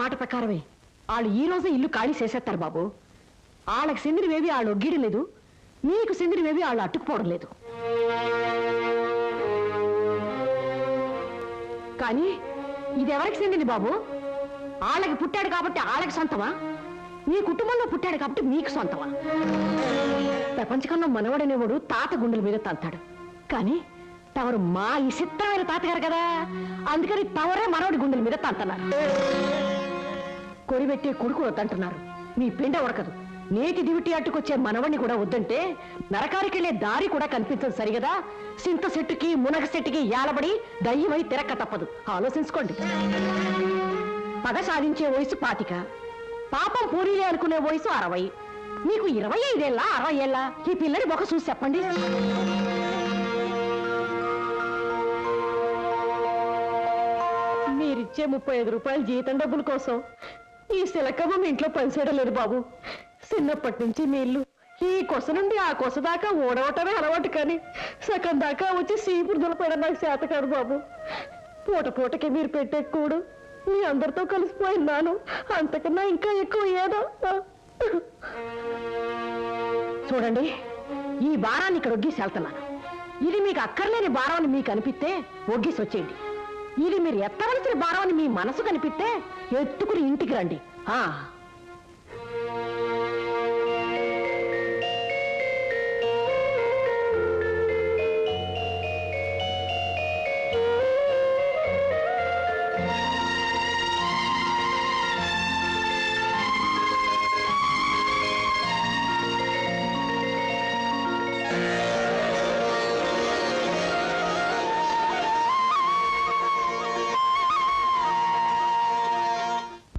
మాట ప్రకారమే. వాళ్ళు ఈ రోజే ఇల్లు ఖాళీ చేసేస్తారు బాబు. వాళ్ళకి సిందిరివేవి వాళ్ళు గీడలేదు లేదు. మీకు సిందిరివేవి వాళ్ళు అట్టుకుపోవడం లేదు. కానీ ఇది ఎవరికి చెందింది బాబు? వాళ్ళకి పుట్టాడు కాబట్టి వాళ్ళకి సొంతమా? మీ కుటుంబంలో పుట్టాడు కాబట్టి మీకు సొంతమా? ప్రపంచకంలో మనవడనేవాడు తాత గుండెల మీద తంతాడు కానీ తవరు మా ఇసిత్తమైన తాతగారు కదా? అందుకని తవరే మనవడి గుండెల మీద తంటున్నారు కొరిబెట్టే కొడుకు వద్దంటున్నారు. మీ పిండ ఉడకదు నేటి దివిటి అట్టుకొచ్చే మనవణ్ణి కూడా వద్దంటే నరకానికెళ్ళే దారి కూడా కనిపించదు సరిగదా? సింత చెట్టుకి మునగ చెట్టుకి యాలబడి దయ్యమై తిరక్క తప్పదు. ఆలోచించుకోండి. పగ సాధించే వయసు పాతిక. పాపం పూరీలే అనుకునే వయసు అరవై. మీకు ఇరవై ఐదేళ్ళ అరవై ఏళ్ళ? ఈ పిల్లని ఒక చూసి చెప్పండి. వచ్చే ముప్పై ఐదు రూపాయల జీతం డబ్బుల కోసం. ఈ శిలకమ్మ మీ ఇంట్లో పనిచేయడం లేదు బాబు. చిన్నప్పటి నుంచి మీ ఈ కొస నుండి ఆ కొస దాకా ఓడవటమే అలవాటు కానీ సగం దాకా వచ్చి సీపుడు దులపడం నాకు చేత కాదు బాబు. పూట పూటకి మీరు పెట్టే కూడు మీ అందరితో కలిసిపోయినాను అంతకన్నా ఇంకా ఎక్కువ ఏదో. చూడండి ఈ భారాన్ని ఇక్కడ ఒగ్గేసి వెళ్తున్నాను. ఇది మీకు అక్కర్లేని భారాన్ని మీకు అనిపిస్తే ఒగ్గేసి వచ్చేయండి. ఇది మీరు ఎత్తవలసిన భారం అని మీ మనసు కనిపిస్తే ఎత్తుకుని ఇంటికి రండి. ఆ.